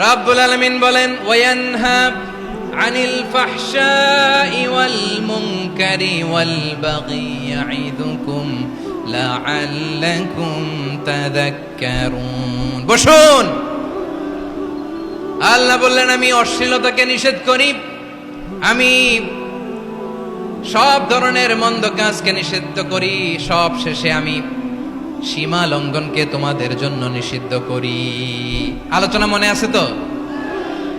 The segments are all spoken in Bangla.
রাব্বুল আলামিন বলেন ওয়ানহা আনিল ফাহশাই ওয়াল মুনকারি ওয়াল বাগি ইয়াইদুকুম লাআল্লাকুম তাযাক্কারুন। বসুন। আল্লাহ বললেন, আমি অশ্লীলতাকে নিষেধ করি। আমি সব ধরনের মন্দ কাজকে নিষিদ্ধ করি। সব শেষে আমি সীমা লঙ্ঘনকে তোমাদের জন্য নিষিদ্ধ করি আলোচনা মনে আছে তো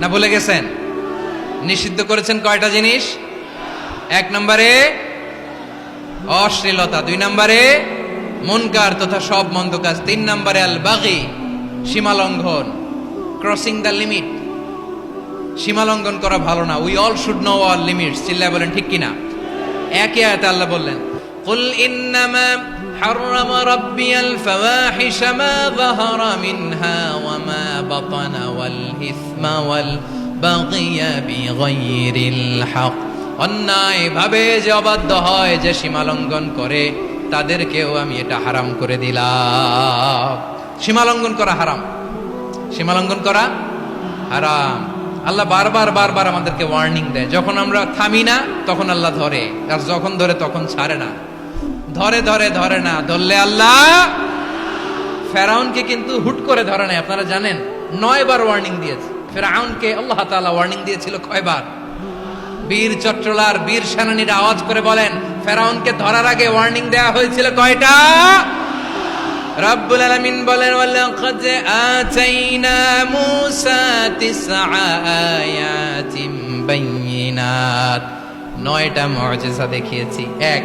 না ভুলে গেছেন নিষিদ্ধ করেছেন কয়টা জিনিস এক নম্বরে অশ্লীলতা দুই নম্বরে মুনকার তথা সব মন্দ কাজ তিন নম্বরে আল বাগি সীমা লঙ্ঘন ক্রসিং দ্য লিমিট সীমা লঙ্ঘন করা ভালো না we all should know all limits চিল্লায় বলেন ঠিক কিনা একে আয়াতে আল্লাহ বললেন قل إنما حرم ربي الفواحش ما ظهر منها وما بطن والإثم والبغي بغير الحق অন্যায় ভাবে যে অবাধ্য হয় যে সীমা লঙ্ঘন করে তাদেরকেও আমি এটা হারাম করে দিলাম সীমা লঙ্ঘন করা হারাম সীমা লঙ্ঘন করা হারাম আল্লাহ বারবার বারবার আমাদেরকে ওয়ার্নিং দেয় যখন আমরা থামি না তখন আল্লাহ ধরে আর যখন ধরে তখন ছাড়ে না ধরে ধরে ধরে না, ধরলে আল্লাহ ফেরাউনকে কিন্তু হুট করে ধরে নাই, আপনারা জানেন। নয় বার ওয়ার্নিং দিয়েছে। ফেরাউনকে আল্লাহ তাআলা ওয়ার্নিং দিয়েছিল কয়বার? বীর চট্টলার বীর সেনানীরা আওয়াজ করে বলেন, ফেরাউনকে ধরার আগে ওয়ার্নিং দেওয়া হয়েছিল কয়টা? রব্বুল আলামিন বলেন, ওয়ালাকাদ আতাইনা মূসা তিসআ আয়াতিন বাইয়িনাত নয়টা মুআজিজা দেখিয়েছি। এক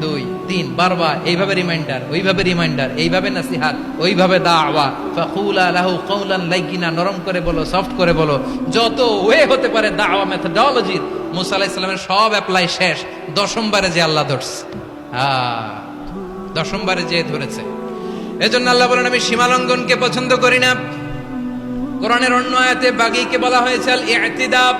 দুই, তিন, বারবার, এইভাবে রিমাইন্ডার ওইভাবে রিমাইন্ডার এইভাবে নাসিহাত, ওইভাবে দাওয়া। ফাকুলা লাহু কওলান লাইকিনা নরম করে বলো সফট করে বলো। যত ওয়ে হতে পারে দাওয়া মেথডোলজির মুসা আলাইহিস সালামের সব অ্যাপ্লাই শেষ। দশমবারে যে আল্লাহ ধরছে। দশমবারে যে ধরেছে। এজন্য আল্লাহ বলেন, আমি সীমালঙ্ঘনকে পছন্দ করি না। কোরআনের অন্য আয়াতে বাগীকে বলা হয়েছে আল ইতিদাব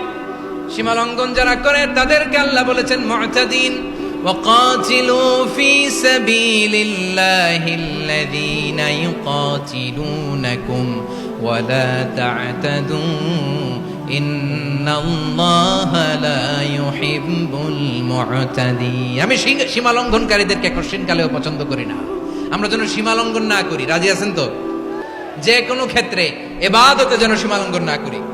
সীমালঙ্ঘন যারা করে, তাদেরকে আল্লাহ বলেছেন, মুতাদিন। وقاتلوا في سبيل الله الذين يقاتلونكم ولا تعتدوا إن الله لا يحب المعتدين. আমি সীমা লঙ্ঘনকারীদেরকে কোশ্চিনকালেও পছন্দ করি না। আমরা যেন সীমা লঙ্ঘন না করি। রাজি আছেন তো? যে কোনো ক্ষেত্রে এবাদতে যেন সীমা লঙ্ঘন না করি।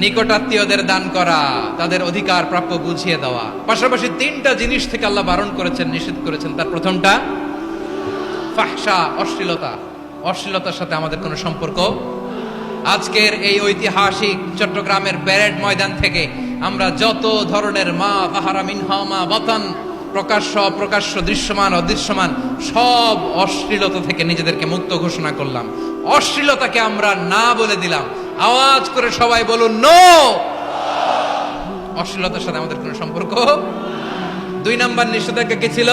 নিকটাত্মীয়দের দান করা, তাদের অধিকার প্রাপ্য বুঝিয়ে দেওয়া। পাশাপাশি তিনটা জিনিস থেকে আল্লাহ বারণ করেছেন, নিষেধ করেছেন। তার প্রথমটা, ফাহসা, অশ্লীলতা। অশ্লীলতার সাথে আমাদের কোনো সম্পর্ক? আজকের এই ঐতিহাসিক চট্টগ্রামের প্যারেড ময়দান থেকে আমরা যত ধরনের মা তাহারা মিনহা, মা বাতান, প্রকাশ্য, অপ্রকাশ্য, দৃশ্যমান, অদৃশ্যমান, সব অশ্লীলতা থেকে নিজেদেরকে মুক্ত ঘোষণা করলাম। অশ্লীলতাকে আমরা না বলে দিলাম। আওয়াজ করে সবাই বলুন, নো! অশ্লীলতার সাথে আমাদের কোনো সম্পর্ক? দুই নাম্বার নিষেধাজ্ঞা কি ছিল?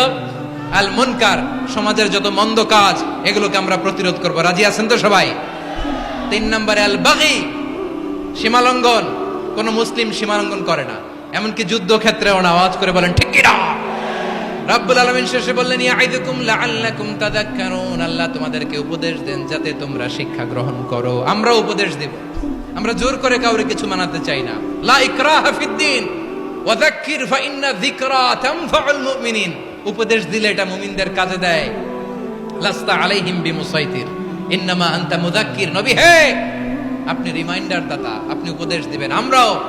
আল মুনকার সমাজের যত মন্দ কাজ, এগুলোকে আমরা প্রতিরোধ করব। রাজি আছেন তো সবাই? তিন নম্বরে আল বাগি সীমালঙ্ঘন। কোন মুসলিম সীমালঙ্ঘন করে না। এমনকি যুদ্ধক্ষেত্রে ওনা আওয়াজ করে বলেন, ঠিক কিনা রাব্বুল আলামিন শেষে বললেন ইয়াইদুকুম লাআল্লাকুম তাযাক্কারুন আল্লাহ তোমাদেরকে উপদেশ দেন যাতে তোমরা শিক্ষা গ্রহণ করো। আমরা উপদেশ দেব। আমরা জোর করে কাউরে কিছু মানাতে চাই না। লা ইকরাহা ফিদ্দিন ওয়াযাক্কির ফাইন্না যিকরা তানফাউল মুমিনিন। উপদেশ দিলে এটা মুমিনদের কাজে দেয়। লাস্তা আলাইহিম বিমুসাইতির। ইন্নামা আনতা মুযাক্কির নবী। হে! আপনি রিমাইন্ডার দাতা, আপনি উপদেশ দিবেন। আমরাও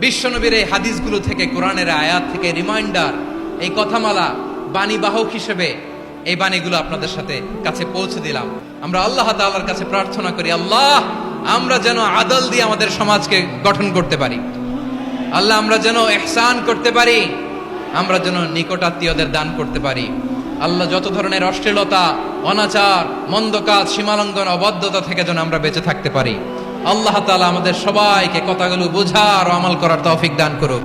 বিশ্বনবীর এই হাদিসগুলো থেকে, কোরআনের আয়াত থেকে রিমাইন্ডার। এই কথামালা বাণী বাহক হিসেবে এই বাণীগুলো আপনাদের সাথে কাছে পৌঁছে দিলাম। আমরা আল্লাহ তাআলার কাছে প্রার্থনা করি, আল্লাহ, আমরা যেন আদল দিয়ে আমাদের সমাজকে গঠন করতে পারি। আল্লাহ, আমরা যেন এহসান করতে পারি, আমরা যেন নিকটাত্মীয়দের দান করতে পারি। আল্লাহ, যত ধরনের অশ্লীলতা, অনাচার, মন্দ কাজ, সীমালঙ্ঘন থেকে যেন আমরা বেঁচে থাকতে পারি। আল্লাহ তালা আমাদের সবাইকে কথাগুলো বোঝার আমল করার তৌফিক দান করুক।